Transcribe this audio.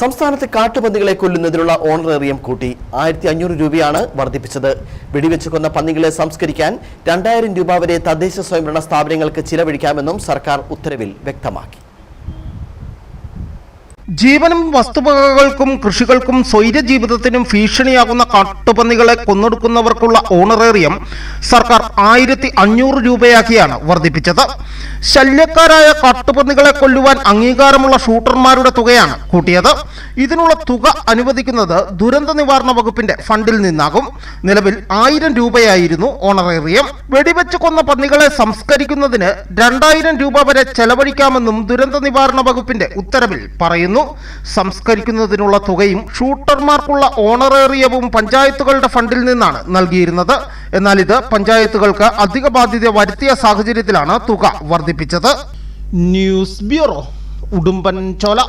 സംസ്ഥാനത്ത് കാട്ടുപന്നികളെ കൊല്ലുന്നതിനുള്ള ഓണറേറിയം കൂട്ടി ആയിരത്തി അഞ്ഞൂറ് രൂപയാണ് വർദ്ധിപ്പിച്ചത്. വെടിവെച്ച് കൊന്ന പന്നികളെ സംസ്കരിക്കാൻ രണ്ടായിരം രൂപ വരെ തദ്ദേശ സ്വയംഭരണ സ്ഥാപനങ്ങൾക്ക് ചിലവഴിക്കാമെന്നും സർക്കാർ ഉത്തരവിൽ വ്യക്തമാക്കി. ജീവനും വസ്തുവകകൾക്കും കൃഷികൾക്കും സ്വൈര്യ ജീവിതത്തിനും ഭീഷണിയാകുന്ന കാട്ടുപന്നികളെ കൊന്നൊടുക്കുന്നവർക്കുള്ള ഓണറേറിയം സർക്കാർ ആയിരത്തി അഞ്ഞൂറ് രൂപയാക്കിയാണ് വർദ്ധിപ്പിച്ചത്. ശല്യക്കാരായ കാട്ടുപന്നികളെ കൊല്ലുവാൻ അംഗീകാരമുള്ള ഷൂട്ടർമാരുടെ തുകയാണ് കൂട്ടിയത്. ഇതിനുള്ള തുക അനുവദിക്കുന്നത് ദുരന്ത നിവാരണ വകുപ്പിന്റെ ഫണ്ടിൽ നിന്നാകും. നിലവിൽ ആയിരം രൂപയായിരുന്നു ഓണറേറിയം. വെടിവെച്ച് കൊന്ന പന്നികളെ സംസ്കരിക്കുന്നതിന് രണ്ടായിരം രൂപ വരെ ചെലവഴിക്കാമെന്നും ദുരന്ത നിവാരണ വകുപ്പിന്റെ ഉത്തരവിൽ പറയുന്നു. സംസ്കരിക്കുന്നതിനുള്ള തുകയും ഷൂട്ടർമാർക്കുള്ള ഓണറേറിയവും പഞ്ചായത്തുകളുടെ ഫണ്ടിൽ നിന്നാണ് നൽകിയിരുന്നത്. എന്നാൽ ഇത് പഞ്ചായത്തുകൾക്ക് അധിക ബാധ്യത വരുത്തിയ സാഹചര്യത്തിലാണ് തുക വർദ്ധിപ്പിച്ചത്. ന്യൂസ് ബ്യൂറോ ഉടുമ്പൻ ചോല